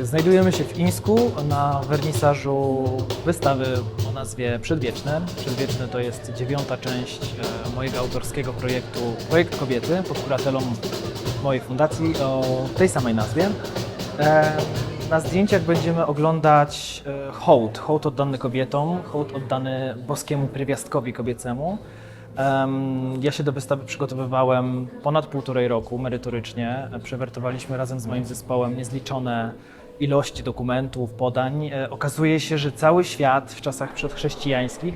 Y, Znajdujemy się w Ińsku na wernisażu wystawy o nazwie Przedwieczne. Przedwieczne to jest dziewiąta część e, mojego autorskiego projektu Projekt Kobiety pod kuratelą mojej fundacji o tej samej nazwie. E, Na zdjęciach będziemy oglądać hołd, hołd oddany kobietom, hołd oddany boskiemu pierwiastkowi kobiecemu. Em, Ja się do wystawy przygotowywałem ponad półtorej roku merytorycznie. Przewertowaliśmy razem z moim zespołem niezliczone ilości dokumentów, podań. E, Okazuje się, że cały świat w czasach przedchrześcijańskich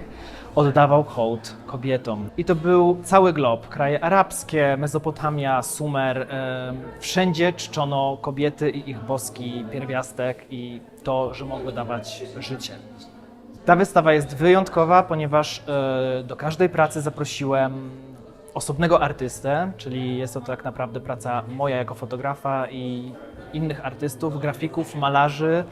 oddawał hołd kobietom. I to był cały glob, kraje arabskie, Mezopotamia, Sumer. e, Wszędzie czczono kobiety i ich boski pierwiastek i to, że mogły dawać życie. Ta wystawa jest wyjątkowa, ponieważ e, do każdej pracy zaprosiłem osobnego artystę, czyli jest to tak naprawdę praca moja jako fotografa i innych artystów, grafików, malarzy.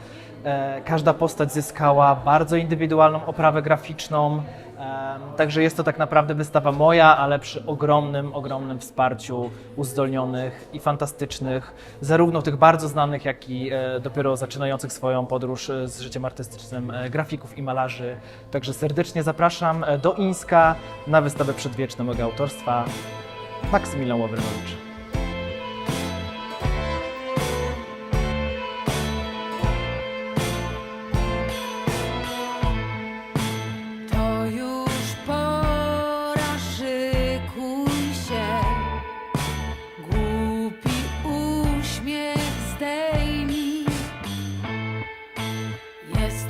E, Każda postać zyskała bardzo indywidualną oprawę graficzną, e, także jest to tak naprawdę wystawa moja, ale przy ogromnym, ogromnym wsparciu uzdolnionych i fantastycznych, zarówno tych bardzo znanych, jak i e, dopiero zaczynających swoją podróż z życiem artystycznym grafików i malarzy. Także serdecznie zapraszam do Ińska na wystawę przedwieczną mojego autorstwa Maksymilian Ławrynowicz.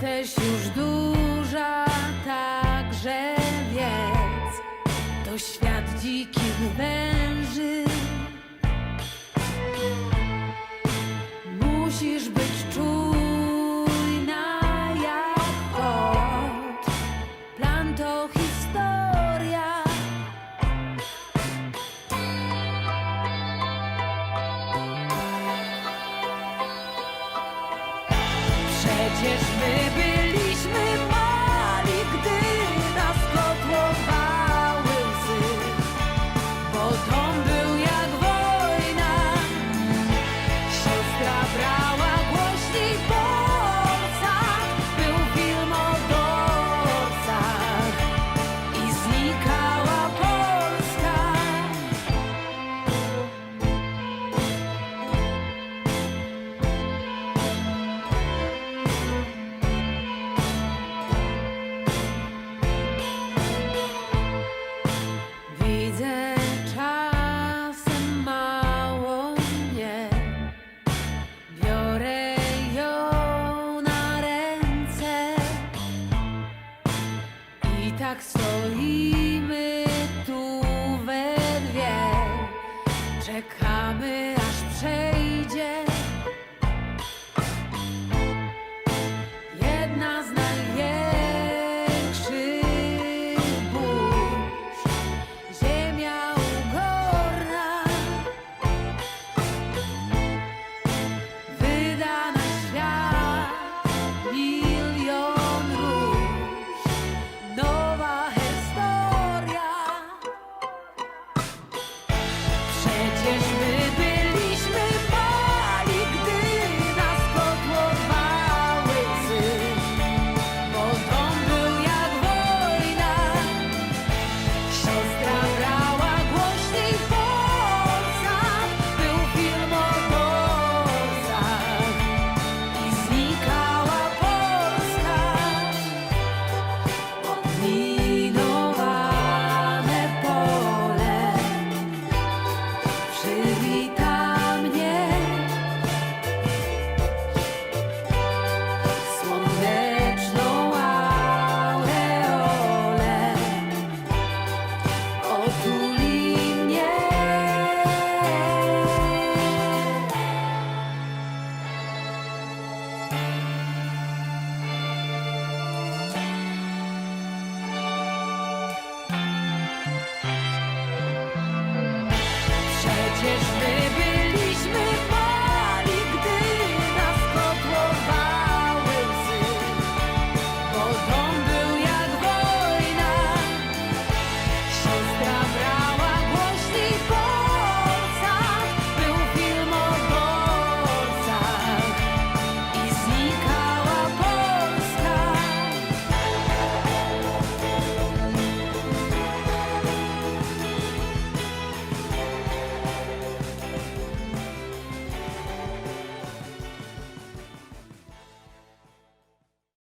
Jesteś już duża, także wiedz. To świat dzikich węży. Musisz być czujna jak kot. Plan to historia. just maybe just